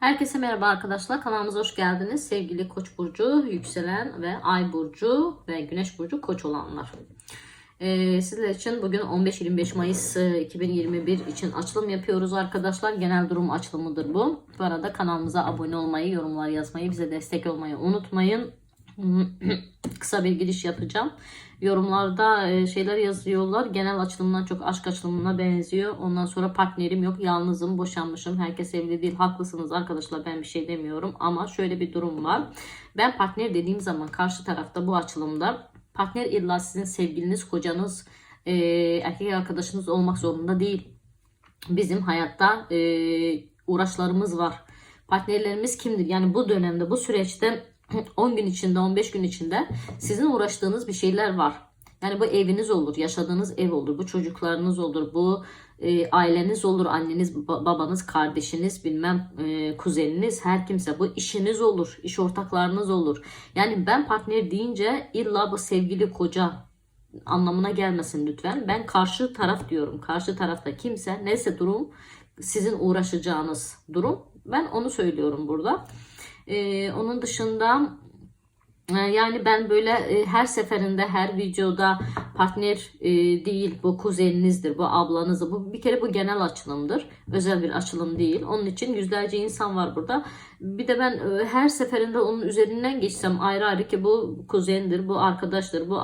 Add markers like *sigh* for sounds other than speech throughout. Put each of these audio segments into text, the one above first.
Herkese merhaba arkadaşlar. Kanalımıza hoş geldiniz. Sevgili Koç burcu, yükselen ve Ay burcu ve Güneş burcu Koç olanlar. Ee, sizler için bugün 15-25 Mayıs e, 2021 için açılım yapıyoruz arkadaşlar. Genel durum açılımıdır bu. Bu arada kanalımıza abone olmayı, yorumlar yazmayı, bize destek olmayı unutmayın. *clears throat* Kısa bir giriş yapacağım. Yorumlarda e, şeyler yazıyorlar. Genel açılımdan çok aşk açılımına benziyor. Ondan sonra partnerim yok. Yalnızım, boşanmışım. Herkes evli değil. Haklısınız arkadaşlar. Ben bir şey demiyorum. Ama şöyle bir durum var. Ben partner dediğim zaman karşı tarafta bu açılımda partner illa sizin sevgiliniz, kocanız, e, erkek arkadaşınız olmak zorunda değil. Bizim hayatta e, uğraşlarımız var. Partnerlerimiz kimdir? Yani bu dönemde, bu süreçte *clears throat* 10 gün içinde, 15 gün içinde sizin uğraştığınız bir şeyler var. Yani bu eviniz olur, yaşadığınız ev olur, bu çocuklarınız olur, bu e, aileniz olur, anneniz, ba- babanız, kardeşiniz, bilmem e, kuzeniniz, her kimse. Bu işiniz olur, iş ortaklarınız olur. Yani ben partner deyince illa bu sevgili koca anlamına gelmesin lütfen. Ben karşı taraf diyorum. Karşı tarafta kimse, neyse durum, sizin uğraşacağınız durum. Ben onu söylüyorum burada. Ee, onun dışında e, yani ben böyle e, her seferinde her videoda partner e, değil bu kuzeninizdir bu ablanızdır. Bu bir kere bu genel açılımdır özel bir açılım değil. Onun için yüzlerce insan var burada. Bir de ben e, her seferinde onun üzerinden geçsem ayrı ayrı ki bu kuzendir bu arkadaştır bu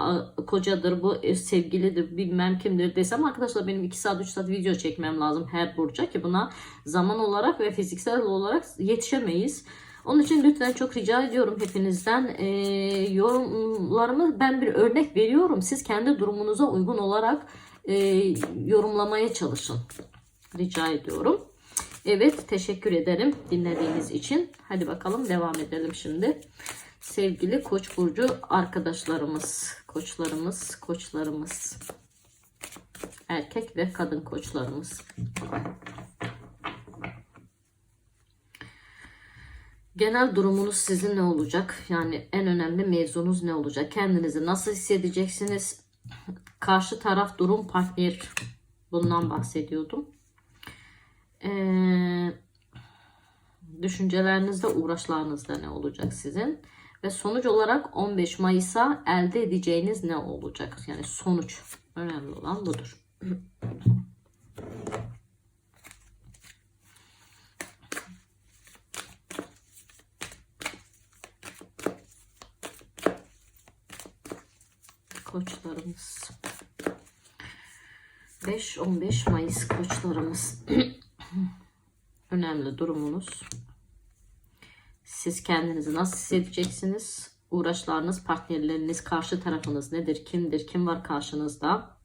kocadır bu e, sevgilidir bilmem kimdir desem arkadaşlar benim 2 saat 3 saat video çekmem lazım her burca ki buna zaman olarak ve fiziksel olarak yetişemeyiz. Onun için lütfen çok rica ediyorum hepinizden e, yorumlarımı ben bir örnek veriyorum. Siz kendi durumunuza uygun olarak e, yorumlamaya çalışın. Rica ediyorum. Evet teşekkür ederim dinlediğiniz için. Hadi bakalım devam edelim şimdi. Sevgili Koç burcu arkadaşlarımız, koçlarımız, koçlarımız. Erkek ve kadın koçlarımız. Genel durumunuz sizin ne olacak? Yani en önemli mevzunuz ne olacak? Kendinizi nasıl hissedeceksiniz? Karşı taraf durum partner. Bundan bahsediyordum. Ee, düşüncelerinizde, uğraşlarınızda ne olacak sizin? Ve sonuç olarak 15 Mayıs'a elde edeceğiniz ne olacak? Yani sonuç. Önemli olan budur. Koçlarımız. 5-15 Mayıs koçlarımız. *clears throat* Önemli durumunuz. Siz kendinizi nasıl hissedeceksiniz? Uğraşlarınız, partnerleriniz, karşı tarafınız nedir? Kimdir? Kim var karşınızda?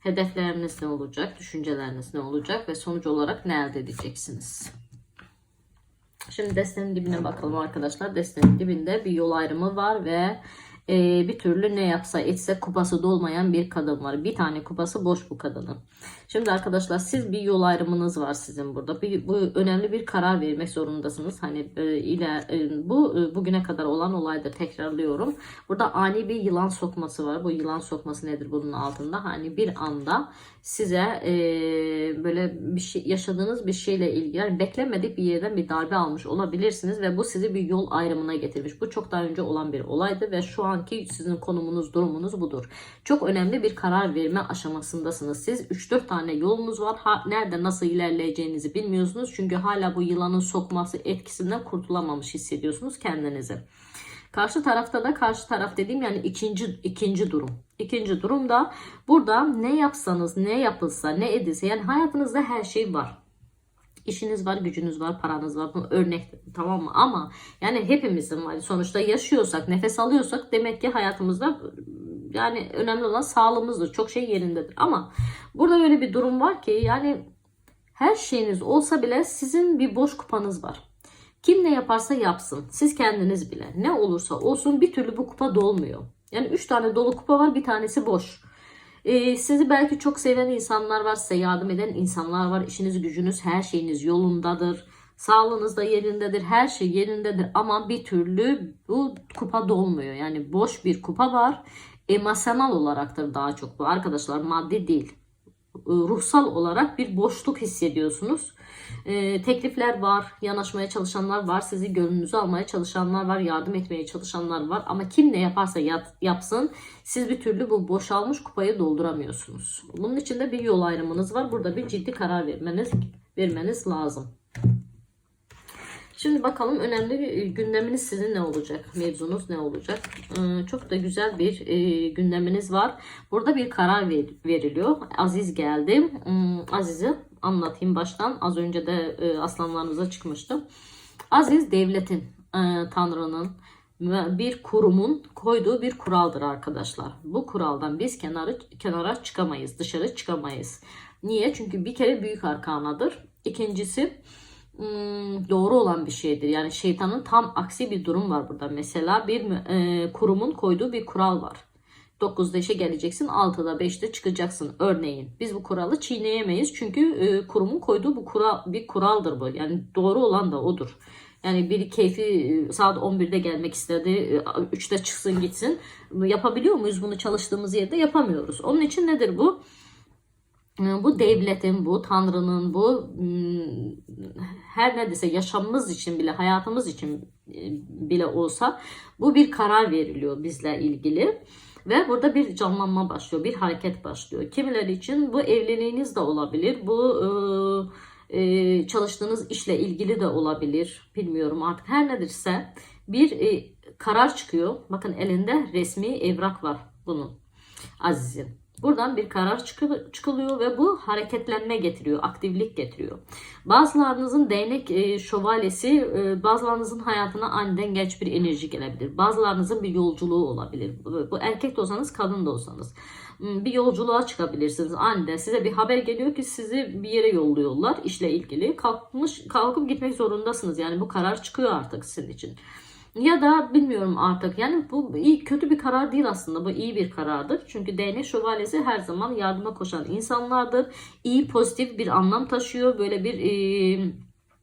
Hedefleriniz ne olacak? Düşünceleriniz ne olacak? Ve sonuç olarak ne elde edeceksiniz? Şimdi destenin dibine bakalım arkadaşlar. Destenin dibinde bir yol ayrımı var ve e, bir türlü ne yapsa etse kupası dolmayan bir kadın var. Bir tane kupası boş bu kadının. Şimdi arkadaşlar siz bir yol ayrımınız var sizin burada. Bir, bu önemli bir karar vermek zorundasınız. Hani e, ile e, bu e, bugüne kadar olan olayda tekrarlıyorum. Burada ani bir yılan sokması var. Bu yılan sokması nedir bunun altında? Hani bir anda size e, böyle bir şey yaşadığınız bir şeyle ilgili yani beklemedik bir yerden bir darbe almış olabilirsiniz ve bu sizi bir yol ayrımına getirmiş. Bu çok daha önce olan bir olaydı ve şu anki sizin konumunuz, durumunuz budur. Çok önemli bir karar verme aşamasındasınız. Siz 3-4 tane yolunuz var. Ha, nerede nasıl ilerleyeceğinizi bilmiyorsunuz. Çünkü hala bu yılanın sokması etkisinden kurtulamamış hissediyorsunuz kendinizi. Karşı tarafta da karşı taraf dediğim yani ikinci ikinci durum. İkinci durumda burada ne yapsanız, ne yapılsa, ne edilse yani hayatınızda her şey var. İşiniz var, gücünüz var, paranız var. Bu örnek tamam mı? Ama yani hepimizin var. Sonuçta yaşıyorsak, nefes alıyorsak demek ki hayatımızda yani önemli olan sağlığımızdır. Çok şey yerindedir. Ama burada öyle bir durum var ki yani her şeyiniz olsa bile sizin bir boş kupanız var. Kim ne yaparsa yapsın. Siz kendiniz bile. Ne olursa olsun bir türlü bu kupa dolmuyor. Yani 3 tane dolu kupa var bir tanesi boş. Ee, sizi belki çok seven insanlar var. Size yardım eden insanlar var. İşiniz gücünüz her şeyiniz yolundadır. Sağlığınız da yerindedir. Her şey yerindedir. Ama bir türlü bu kupa dolmuyor. Yani boş bir kupa var. Emosyonel olaraktır daha çok bu. Arkadaşlar maddi değil. e, ruhsal olarak bir boşluk hissediyorsunuz. E, teklifler var, yanaşmaya çalışanlar var, sizi gönlünüzü almaya çalışanlar var, yardım etmeye çalışanlar var. Ama kim ne yaparsa yap- yapsın siz bir türlü bu boşalmış kupayı dolduramıyorsunuz. Bunun için de bir yol ayrımınız var. Burada bir ciddi karar vermeniz vermeniz lazım. Şimdi bakalım önemli bir gündeminiz sizin ne olacak? Mevzunuz ne olacak? Ee, Çok da güzel bir e, gündeminiz var. Burada bir karar ver- veriliyor. Aziz geldi. Hmm, Aziz'i anlatayım baştan. Az önce de e, aslanlarımıza çıkmıştım. Aziz devletin, e, Tanrı'nın bir kurumun koyduğu bir kuraldır arkadaşlar. Bu kuraldan biz kenarı kenara çıkamayız, dışarı çıkamayız. Niye? Çünkü bir kere büyük arkanadır. İkincisi doğru olan bir şeydir. Yani şeytanın tam aksi bir durum var burada. Mesela bir e, kurumun koyduğu bir kural var. 9'da işe geleceksin, 6'da 5'te çıkacaksın örneğin. Biz bu kuralı çiğneyemeyiz çünkü e, kurumun koyduğu bu kural bir kuraldır bu. Yani doğru olan da odur. Yani biri keyfi e, saat 11'de gelmek istedi, e, 3'te çıksın gitsin. Yapabiliyor muyuz bunu çalıştığımız yerde? Yapamıyoruz. Onun için nedir bu? E, Bu devletin, bu tanrının, bu hmm, her neredeyse yaşamımız için bile, hayatımız için e, bile olsa bu bir karar veriliyor bizle ilgili. Ve burada bir canlanma başlıyor, bir hareket başlıyor. Kimileri için bu evliliğiniz de olabilir, bu e, e, çalıştığınız işle ilgili de olabilir. Bilmiyorum artık her nedirse bir e, karar çıkıyor. Bakın elinde resmi evrak var bunun. Aziz'in. Buradan bir karar çıkı- çıkılıyor ve bu hareketlenme getiriyor, aktiflik getiriyor. Bazılarınızın değnek e, şövalyesi, e, bazılarınızın hayatına aniden genç bir enerji gelebilir. Bazılarınızın bir yolculuğu olabilir. Bu, bu erkek de olsanız, kadın da olsanız. Hmm, Bir yolculuğa çıkabilirsiniz aniden. Size bir haber geliyor ki sizi bir yere yolluyorlar işle ilgili. Kalkmış, kalkıp gitmek zorundasınız. Yani bu karar çıkıyor artık sizin için. Ya da bilmiyorum artık yani bu iyi kötü bir karar değil aslında bu iyi bir karardır. Çünkü değnek şövalyesi her zaman yardıma koşan insanlardır. İyi pozitif bir anlam taşıyor. Böyle bir e,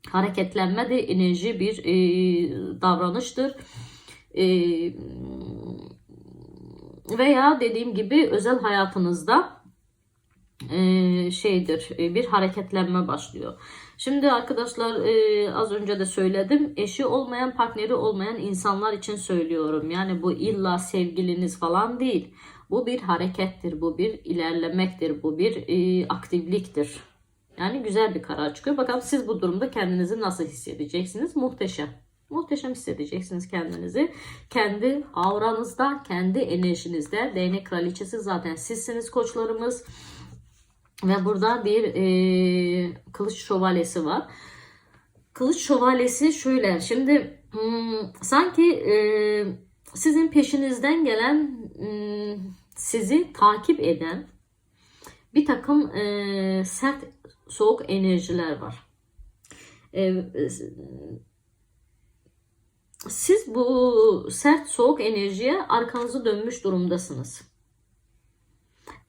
hareketlenme de enerji bir e, davranıştır. E, veya dediğim gibi özel hayatınızda e, şeydir e, bir hareketlenme başlıyor. Şimdi arkadaşlar e, az önce de söyledim eşi olmayan partneri olmayan insanlar için söylüyorum. Yani bu illa sevgiliniz falan değil. Bu bir harekettir, bu bir ilerlemektir, bu bir e, aktifliktir. Yani güzel bir karar çıkıyor. Bakalım siz bu durumda kendinizi nasıl hissedeceksiniz? Muhteşem. Muhteşem hissedeceksiniz kendinizi. Kendi auranızda, kendi enerjinizde. Değnek kraliçesi zaten sizsiniz koçlarımız. Ve burada bir e, kılıç şövalyesi var. Kılıç şövalyesi şöyle. Şimdi hmm, sanki e, sizin peşinizden gelen hmm, sizi takip eden bir takım e, sert soğuk enerjiler var. E, siz bu sert soğuk enerjiye arkanızı dönmüş durumdasınız.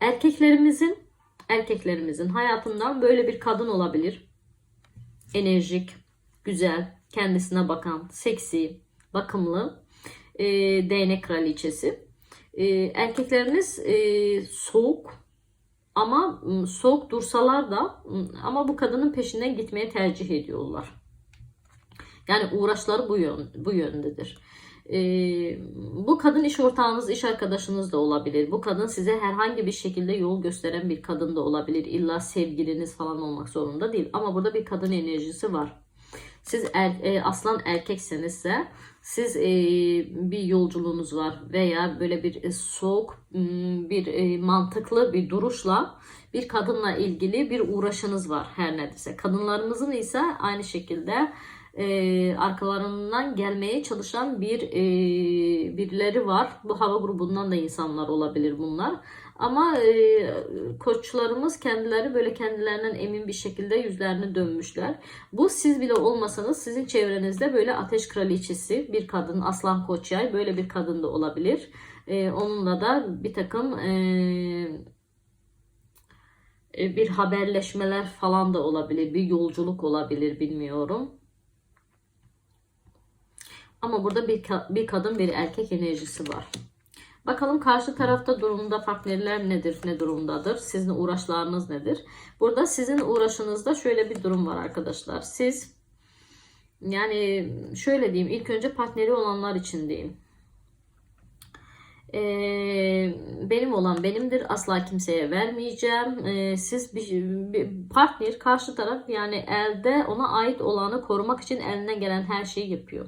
Erkeklerimizin erkeklerimizin hayatından böyle bir kadın olabilir. Enerjik, güzel, kendisine bakan, seksi, bakımlı, e, değnek kraliçesi. E, erkekleriniz e, soğuk ama m, soğuk dursalar da m, ama bu kadının peşinden gitmeye tercih ediyorlar. Yani uğraşları bu yön bu yöndedir. Ee, bu kadın iş ortağınız, iş arkadaşınız da olabilir. Bu kadın size herhangi bir şekilde yol gösteren bir kadın da olabilir. İlla sevgiliniz falan olmak zorunda değil. Ama burada bir kadın enerjisi var. Siz er, e, aslan erkeksenizse siz e, bir yolculuğunuz var veya böyle bir e, soğuk m, bir e, mantıklı bir duruşla bir kadınla ilgili bir uğraşınız var her neredeyse. Kadınlarımızın ise aynı şekilde e, arkalarından gelmeye çalışan bir e, birileri var. Bu hava grubundan da insanlar olabilir bunlar. Ama e, koçlarımız kendileri böyle kendilerinden emin bir şekilde yüzlerini dönmüşler. Bu siz bile olmasanız sizin çevrenizde böyle ateş kraliçesi bir kadın aslan koç yay böyle bir kadın da olabilir. E, onunla da bir takım e, e, bir haberleşmeler falan da olabilir. Bir yolculuk olabilir bilmiyorum. Ama burada bir, bir kadın bir erkek enerjisi var. Bakalım karşı tarafta durumda partnerler nedir, ne durumdadır? Sizin uğraşlarınız nedir? Burada sizin uğraşınızda şöyle bir durum var arkadaşlar. Siz yani şöyle diyeyim ilk önce partneri olanlar için diyeyim. Ee, benim olan benimdir. Asla kimseye vermeyeceğim. Ee, siz bir, bir partner karşı taraf yani elde ona ait olanı korumak için elinden gelen her şeyi yapıyor.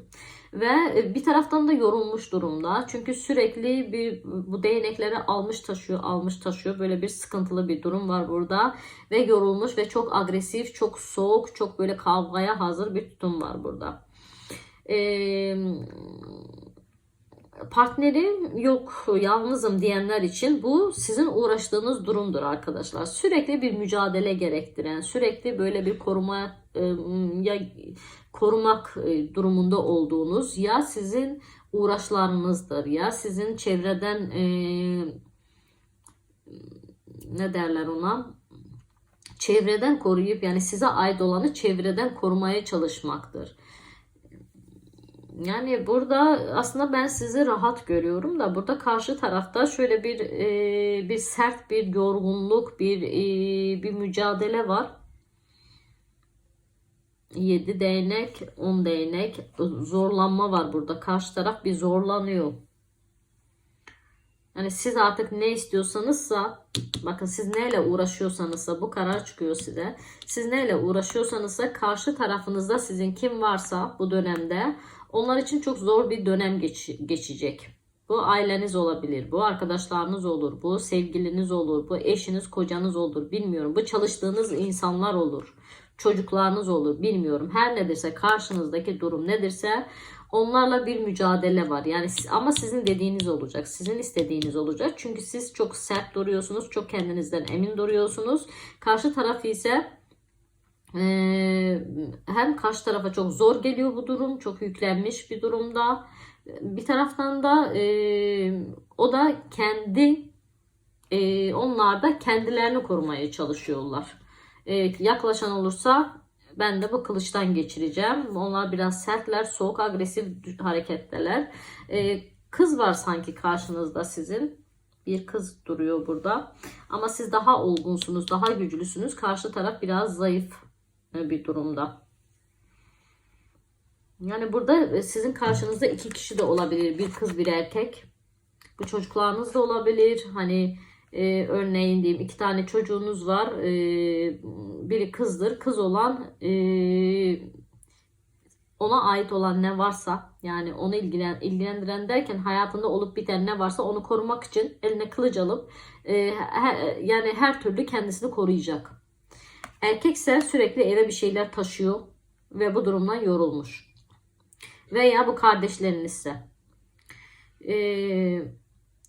Ve e, bir taraftan da yorulmuş durumda. Çünkü sürekli bir bu değnekleri almış taşıyor, almış taşıyor. Böyle bir sıkıntılı bir durum var burada. Ve yorulmuş ve çok agresif, çok soğuk, çok böyle kavgaya hazır bir tutum var burada. Eee partnerim yok yalnızım diyenler için bu sizin uğraştığınız durumdur arkadaşlar. Sürekli bir mücadele gerektiren, sürekli böyle bir koruma ya korumak e, durumunda olduğunuz ya sizin uğraşlarınızdır ya sizin çevreden e, ne derler ona çevreden koruyup yani size ait olanı çevreden korumaya çalışmaktır. Yani burada aslında ben sizi rahat görüyorum da burada karşı tarafta şöyle bir e, bir sert bir yorgunluk, bir e, bir mücadele var. 7 değnek, 10 değnek zorlanma var burada. Karşı taraf bir zorlanıyor. Yani siz artık ne istiyorsanızsa bakın siz neyle uğraşıyorsanızsa bu karar çıkıyor size. Siz neyle uğraşıyorsanızsa karşı tarafınızda sizin kim varsa bu dönemde onlar için çok zor bir dönem geç, geçecek. Bu aileniz olabilir, bu arkadaşlarınız olur, bu sevgiliniz olur, bu eşiniz, kocanız olur, bilmiyorum. Bu çalıştığınız insanlar olur, çocuklarınız olur, bilmiyorum. Her nedirse karşınızdaki durum nedirse onlarla bir mücadele var. Yani ama sizin dediğiniz olacak, sizin istediğiniz olacak. Çünkü siz çok sert duruyorsunuz, çok kendinizden emin duruyorsunuz. Karşı tarafı ise ee, hem karşı tarafa çok zor geliyor bu durum. Çok yüklenmiş bir durumda. Bir taraftan da e, o da kendi e, onlar da kendilerini korumaya çalışıyorlar. E, yaklaşan olursa ben de bu kılıçtan geçireceğim. Onlar biraz sertler, soğuk, agresif hareketteler. E, kız var sanki karşınızda sizin. Bir kız duruyor burada. Ama siz daha olgunsunuz, daha güçlüsünüz. Karşı taraf biraz zayıf bir durumda. Yani burada e, sizin karşınızda iki kişi de olabilir. Bir kız bir erkek. Bu çocuklarınız da olabilir. Hani e, örneğin diyeyim iki tane çocuğunuz var. E, biri kızdır. Kız olan e, ona ait olan ne varsa yani onu ilgilen, ilgilendiren derken hayatında olup biten ne varsa onu korumak için eline kılıç alıp e, her, yani her türlü kendisini koruyacak. Erkekse sürekli eve bir şeyler taşıyor ve bu durumdan yorulmuş. Veya bu kardeşlerinizse. Ee,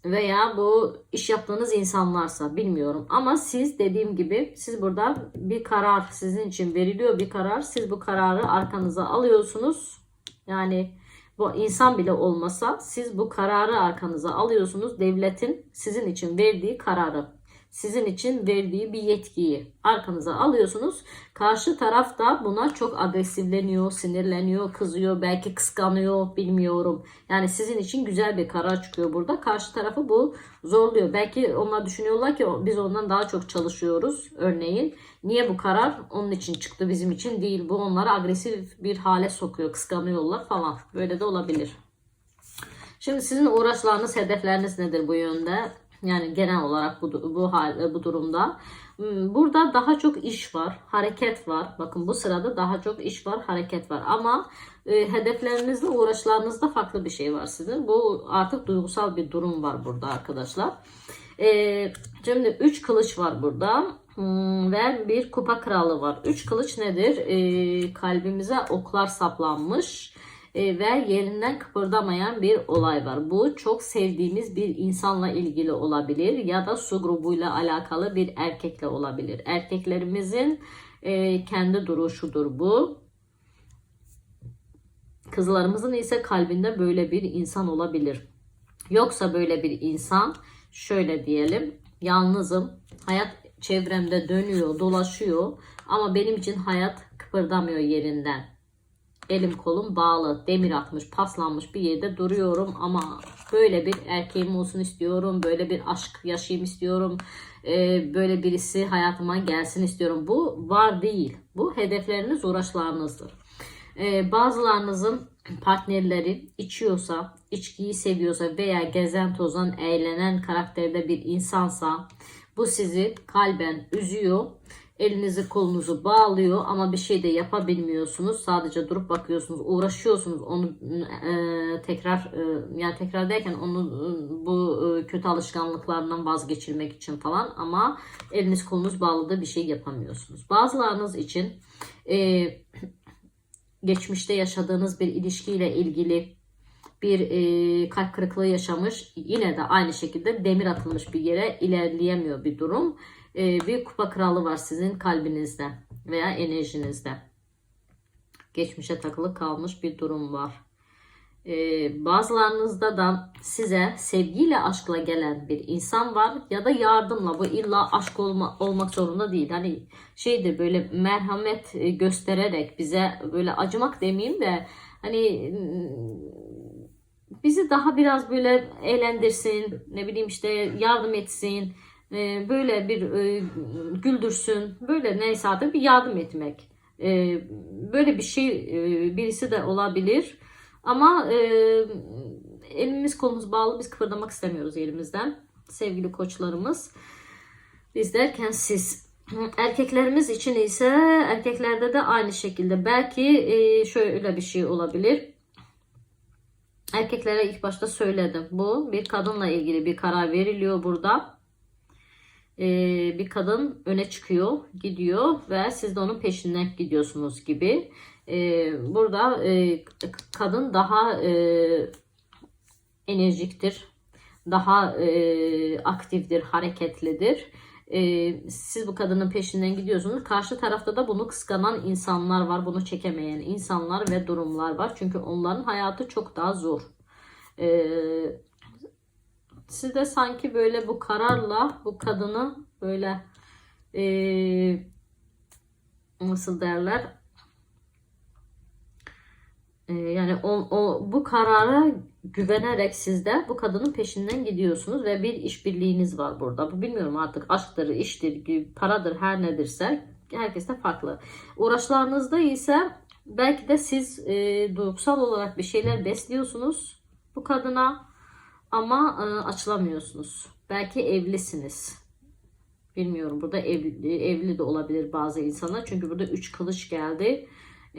veya bu iş yaptığınız insanlarsa bilmiyorum. Ama siz dediğim gibi siz burada bir karar sizin için veriliyor bir karar. Siz bu kararı arkanıza alıyorsunuz. Yani bu insan bile olmasa siz bu kararı arkanıza alıyorsunuz. Devletin sizin için verdiği kararı sizin için verdiği bir yetkiyi arkanıza alıyorsunuz. Karşı taraf da buna çok agresifleniyor, sinirleniyor, kızıyor, belki kıskanıyor, bilmiyorum. Yani sizin için güzel bir karar çıkıyor burada. Karşı tarafı bu zorluyor. Belki onlar düşünüyorlar ki biz ondan daha çok çalışıyoruz örneğin. Niye bu karar onun için çıktı bizim için değil. Bu onları agresif bir hale sokuyor, kıskanıyorlar falan. Böyle de olabilir. Şimdi sizin uğraşlarınız, hedefleriniz nedir bu yönde? Yani genel olarak bu bu hal bu durumda hmm, burada daha çok iş var, hareket var. Bakın bu sırada daha çok iş var, hareket var. Ama e, hedeflerinizde, uğraşlarınızda farklı bir şey var sizin. Bu artık duygusal bir durum var burada arkadaşlar. E, şimdi 3 kılıç var burada. Hmm, ve bir kupa kralı var. 3 kılıç nedir? E, kalbimize oklar saplanmış e, ve yerinden kıpırdamayan bir olay var. Bu çok sevdiğimiz bir insanla ilgili olabilir ya da su grubuyla alakalı bir erkekle olabilir. Erkeklerimizin e, kendi duruşudur bu. Kızlarımızın ise kalbinde böyle bir insan olabilir. Yoksa böyle bir insan şöyle diyelim yalnızım hayat çevremde dönüyor dolaşıyor ama benim için hayat kıpırdamıyor yerinden Elim kolum bağlı, demir atmış, paslanmış bir yerde duruyorum ama böyle bir erkeğim olsun istiyorum, böyle bir aşk yaşayayım istiyorum, e, böyle birisi hayatıma gelsin istiyorum. Bu var değil. Bu hedefleriniz, uğraşlarınızdır. E, bazılarınızın partnerleri içiyorsa, içkiyi seviyorsa veya gezen tozan, eğlenen karakterde bir insansa bu sizi kalben üzüyor. Elinizi kolunuzu bağlıyor ama bir şey de yapabilmiyorsunuz. Sadece durup bakıyorsunuz, uğraşıyorsunuz onu e, tekrar e, yani tekrar derken onu e, bu e, kötü alışkanlıklarından vazgeçirmek için falan ama eliniz kolunuz bağlı bir şey yapamıyorsunuz. Bazılarınız için e, geçmişte yaşadığınız bir ilişkiyle ilgili bir e, kalp kırıklığı yaşamış yine de aynı şekilde demir atılmış bir yere ilerleyemiyor bir durum. E, bir kupa kralı var sizin kalbinizde veya enerjinizde. Geçmişe takılı kalmış bir durum var. E, bazılarınızda da size sevgiyle aşkla gelen bir insan var ya da yardımla bu illa aşk olma, olmak zorunda değil. Hani şeydir böyle merhamet e, göstererek bize böyle acımak demeyeyim de hani bizi daha biraz böyle eğlendirsin, ne bileyim işte yardım etsin, e, böyle bir e, güldürsün, böyle neyse artık bir yardım etmek. E, böyle bir şey birisi de olabilir. Ama elimiz kolumuz bağlı biz kıpırdamak istemiyoruz yerimizden. Sevgili koçlarımız. Biz derken siz. Erkeklerimiz için ise erkeklerde de aynı şekilde belki şöyle bir şey olabilir Erkeklere ilk başta söyledim. Bu bir kadınla ilgili bir karar veriliyor burada. Ee, bir kadın öne çıkıyor, gidiyor ve siz de onun peşinden gidiyorsunuz gibi. Ee, burada e, kadın daha e, enerjiktir, daha e, aktiftir, hareketlidir. Ee, siz bu kadının peşinden gidiyorsunuz. Karşı tarafta da bunu kıskanan insanlar var. Bunu çekemeyen insanlar ve durumlar var. Çünkü onların hayatı çok daha zor. Ee, siz de sanki böyle bu kararla bu kadını böyle e, nasıl derler e, yani o, o bu karara güvenerek siz de bu kadının peşinden gidiyorsunuz ve bir işbirliğiniz var burada. Bu bilmiyorum artık aşktır, iştir, paradır her nedirse herkeste farklı. Uğraşlarınızda ise belki de siz e, duygusal olarak bir şeyler besliyorsunuz bu kadına ama e, açılamıyorsunuz. Belki evlisiniz. Bilmiyorum burada evli, evli de olabilir bazı insanlar. Çünkü burada 3 kılıç geldi.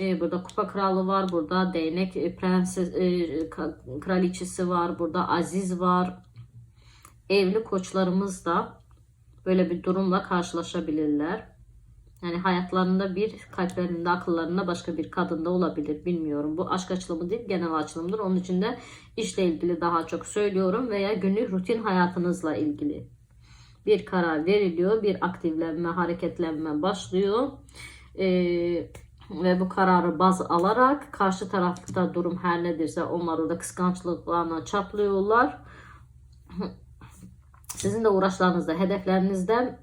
E, burada kupa kralı var. Burada değnek e, prenses e, kraliçesi var. Burada aziz var. Evli koçlarımız da böyle bir durumla karşılaşabilirler. Yani hayatlarında bir, kalplerinde, akıllarında başka bir kadında olabilir. Bilmiyorum. Bu aşk açılımı değil, genel açılımdır. Onun için de işle ilgili daha çok söylüyorum veya günlük rutin hayatınızla ilgili. Bir karar veriliyor, bir aktiflenme, hareketlenme başlıyor. Ee, ve bu kararı baz alarak karşı tarafta durum her nedirse onlar orada kıskançlıklarına çatlıyorlar. Sizin de uğraşlarınızda, hedeflerinizde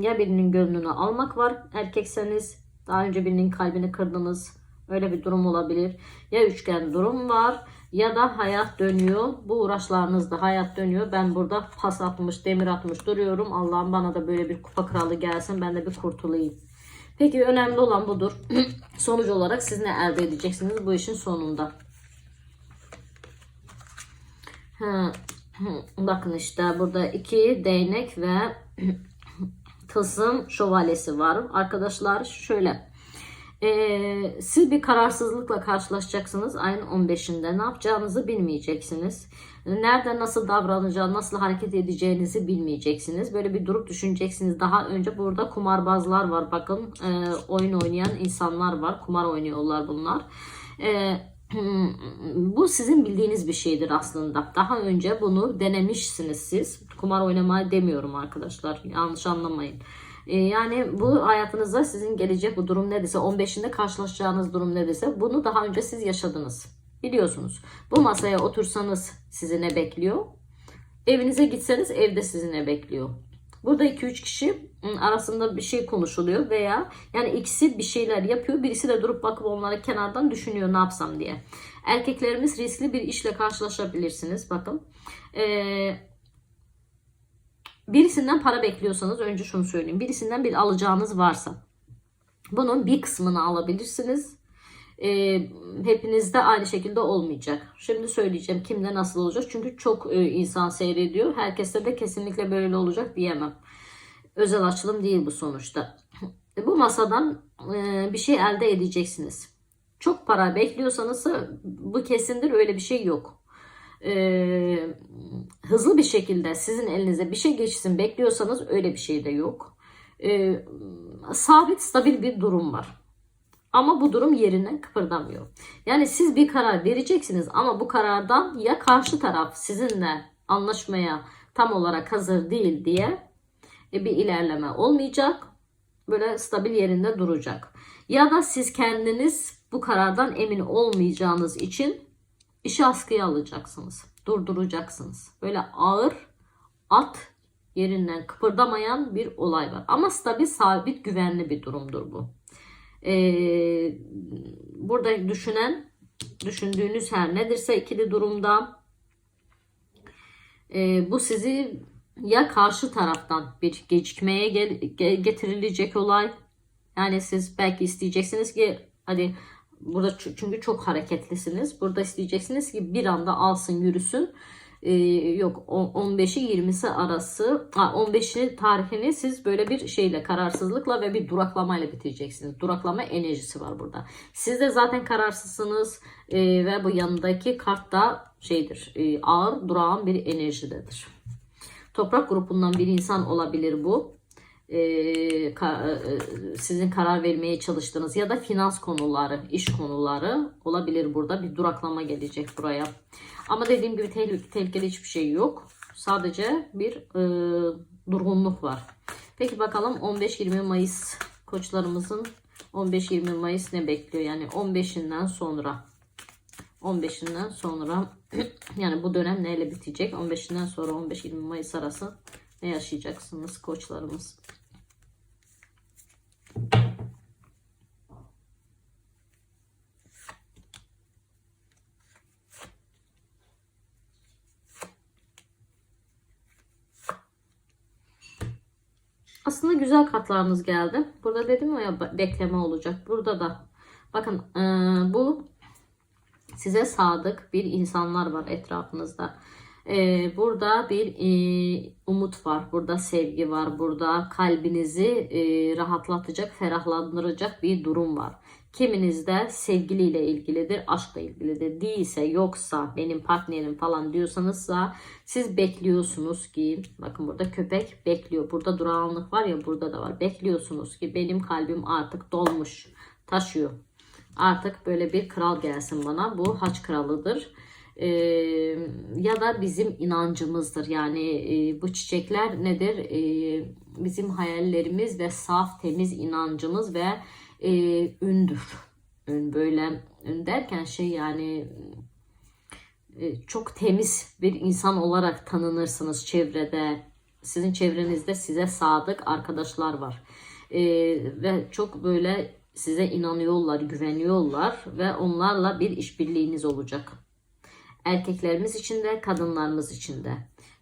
ya birinin gönlünü almak var. Erkekseniz daha önce birinin kalbini kırdınız. Öyle bir durum olabilir. Ya üçgen durum var ya da hayat dönüyor. Bu uğraşlarınızda hayat dönüyor. Ben burada pas atmış demir atmış duruyorum. Allah'ım bana da böyle bir kupa kralı gelsin ben de bir kurtulayım. Peki önemli olan budur. *clears throat* Sonuç olarak siz ne elde edeceksiniz bu işin sonunda? Ha, *clears throat* bakın işte burada iki değnek ve *clears throat* tılsım şövalyesi var. Arkadaşlar şöyle. Ee, siz bir kararsızlıkla karşılaşacaksınız ayın 15'inde. Ne yapacağınızı bilmeyeceksiniz. Nerede nasıl davranacağını, nasıl hareket edeceğinizi bilmeyeceksiniz. Böyle bir durup düşüneceksiniz. Daha önce burada kumarbazlar var. Bakın e, oyun oynayan insanlar var. Kumar oynuyorlar bunlar. E, *clears throat* bu sizin bildiğiniz bir şeydir aslında. Daha önce bunu denemişsiniz siz. Kumar oynamayı demiyorum arkadaşlar. Yanlış anlamayın. Ee, yani bu hayatınızda sizin gelecek bu durum nedirse 15'inde karşılaşacağınız durum nedirse bunu daha önce siz yaşadınız. Biliyorsunuz. Bu masaya otursanız sizi ne bekliyor? Evinize gitseniz evde sizi ne bekliyor? Burada 2-3 kişi ım, arasında bir şey konuşuluyor veya yani ikisi bir şeyler yapıyor. Birisi de durup bakıp onları kenardan düşünüyor ne yapsam diye. Erkeklerimiz riskli bir işle karşılaşabilirsiniz. Bakın. Ee, birisinden para bekliyorsanız önce şunu söyleyeyim. Birisinden bir alacağınız varsa bunun bir kısmını alabilirsiniz. Ee, hepinizde aynı şekilde olmayacak. Şimdi söyleyeceğim kimde nasıl olacak. Çünkü çok e, insan seyrediyor. Herkeste de kesinlikle böyle olacak diyemem. Özel açılım değil bu sonuçta. Bu masadan e, bir şey elde edeceksiniz. Çok para bekliyorsanız bu kesindir öyle bir şey yok. Ee, hızlı bir şekilde sizin elinize bir şey geçsin bekliyorsanız öyle bir şey de yok. Ee, sabit stabil bir durum var. Ama bu durum yerinden kıpırdamıyor. Yani siz bir karar vereceksiniz ama bu karardan ya karşı taraf sizinle anlaşmaya tam olarak hazır değil diye e, bir ilerleme olmayacak. Böyle stabil yerinde duracak. Ya da siz kendiniz bu karardan emin olmayacağınız için işi askıya alacaksınız. Durduracaksınız. Böyle ağır at yerinden kıpırdamayan bir olay var. Ama stabil, sabit, güvenli bir durumdur bu. Ee, burada düşünen, düşündüğünüz her nedirse ikili durumda e, bu sizi ya karşı taraftan bir gecikmeye gel, ge- getirilecek olay. Yani siz belki isteyeceksiniz ki hadi burada çü- çünkü çok hareketlisiniz. Burada isteyeceksiniz ki bir anda alsın yürüsün. Ee, yok o- 15'i 20'si arası ha, 15'i tarihini siz böyle bir şeyle kararsızlıkla ve bir duraklamayla bitireceksiniz. Duraklama enerjisi var burada. Siz de zaten kararsızsınız ee, ve bu yanındaki kart da şeydir e, ağır durağan bir enerjidedir. Toprak grubundan bir insan olabilir bu. Ee, ka- e, sizin karar vermeye çalıştığınız ya da finans konuları, iş konuları olabilir burada. Bir duraklama gelecek buraya. Ama dediğim gibi tehlike, tehlikeli hiçbir şey yok. Sadece bir e, durgunluk var. Peki bakalım 15-20 Mayıs koçlarımızın 15-20 Mayıs ne bekliyor? Yani 15'inden sonra 15'inden sonra *clears throat* yani bu dönem neyle bitecek? 15'inden sonra 15-20 Mayıs arası ne yaşayacaksınız koçlarımız? Aslında güzel kartlarınız geldi. Burada dedim ya be- bekleme olacak. Burada da bakın eee, bu size sadık bir insanlar var etrafınızda. Eee, burada bir eee, umut var. Burada sevgi var. Burada kalbinizi eee, rahatlatacak, ferahlandıracak bir durum var. Kiminizde sevgiliyle ilgilidir, aşkla ilgilidir. Değilse, yoksa, benim partnerim falan diyorsanızsa siz bekliyorsunuz ki, bakın burada köpek bekliyor. Burada durağanlık var ya burada da var. Bekliyorsunuz ki benim kalbim artık dolmuş, taşıyor. Artık böyle bir kral gelsin bana. Bu haç kralıdır. Ee, ya da bizim inancımızdır. Yani e, bu çiçekler nedir? Ee, bizim hayallerimiz ve saf temiz inancımız ve e, ündür. Ün böyle ün derken şey yani e, çok temiz bir insan olarak tanınırsınız çevrede. Sizin çevrenizde size sadık arkadaşlar var. E, ve çok böyle size inanıyorlar, güveniyorlar ve onlarla bir işbirliğiniz olacak. Erkeklerimiz için de, kadınlarımız için de.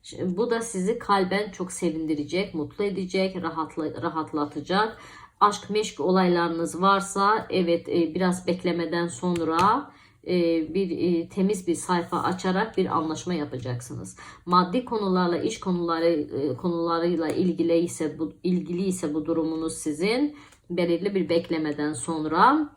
Şimdi bu da sizi kalben çok sevindirecek, mutlu edecek, rahatla, rahatlatacak. Aşk meşk olaylarınız varsa evet e, biraz beklemeden sonra e, bir e, temiz bir sayfa açarak bir anlaşma yapacaksınız. Maddi konularla, iş konuları e, konularıyla ilgili ise bu ilgili ise bu durumunuz sizin belirli bir beklemeden sonra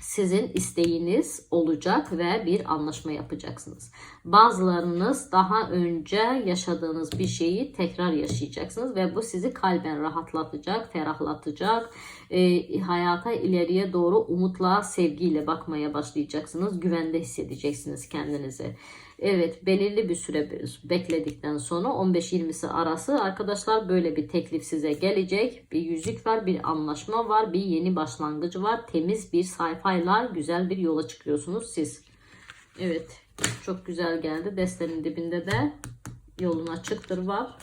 sizin isteğiniz olacak ve bir anlaşma yapacaksınız. Bazılarınız daha önce yaşadığınız bir şeyi tekrar yaşayacaksınız ve bu sizi kalben rahatlatacak, ferahlatacak. E, hayata ileriye doğru umutla, sevgiyle bakmaya başlayacaksınız. Güvende hissedeceksiniz kendinizi. Evet belirli bir süre bekledikten sonra 15-20'si arası arkadaşlar böyle bir teklif size gelecek. Bir yüzük var, bir anlaşma var, bir yeni başlangıç var. Temiz bir sayfayla güzel bir yola çıkıyorsunuz siz. Evet çok güzel geldi. Destenin dibinde de yolun açıktır var.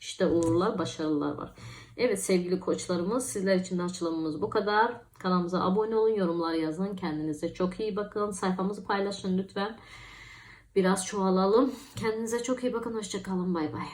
İşte uğurlar, başarılar var. Evet sevgili koçlarımız sizler için de açılımımız bu kadar. Kanalımıza abone olun, yorumlar yazın. Kendinize çok iyi bakın. Sayfamızı paylaşın lütfen. Biraz çoğalalım. Kendinize çok iyi bakın. Hoşçakalın. Bay bay.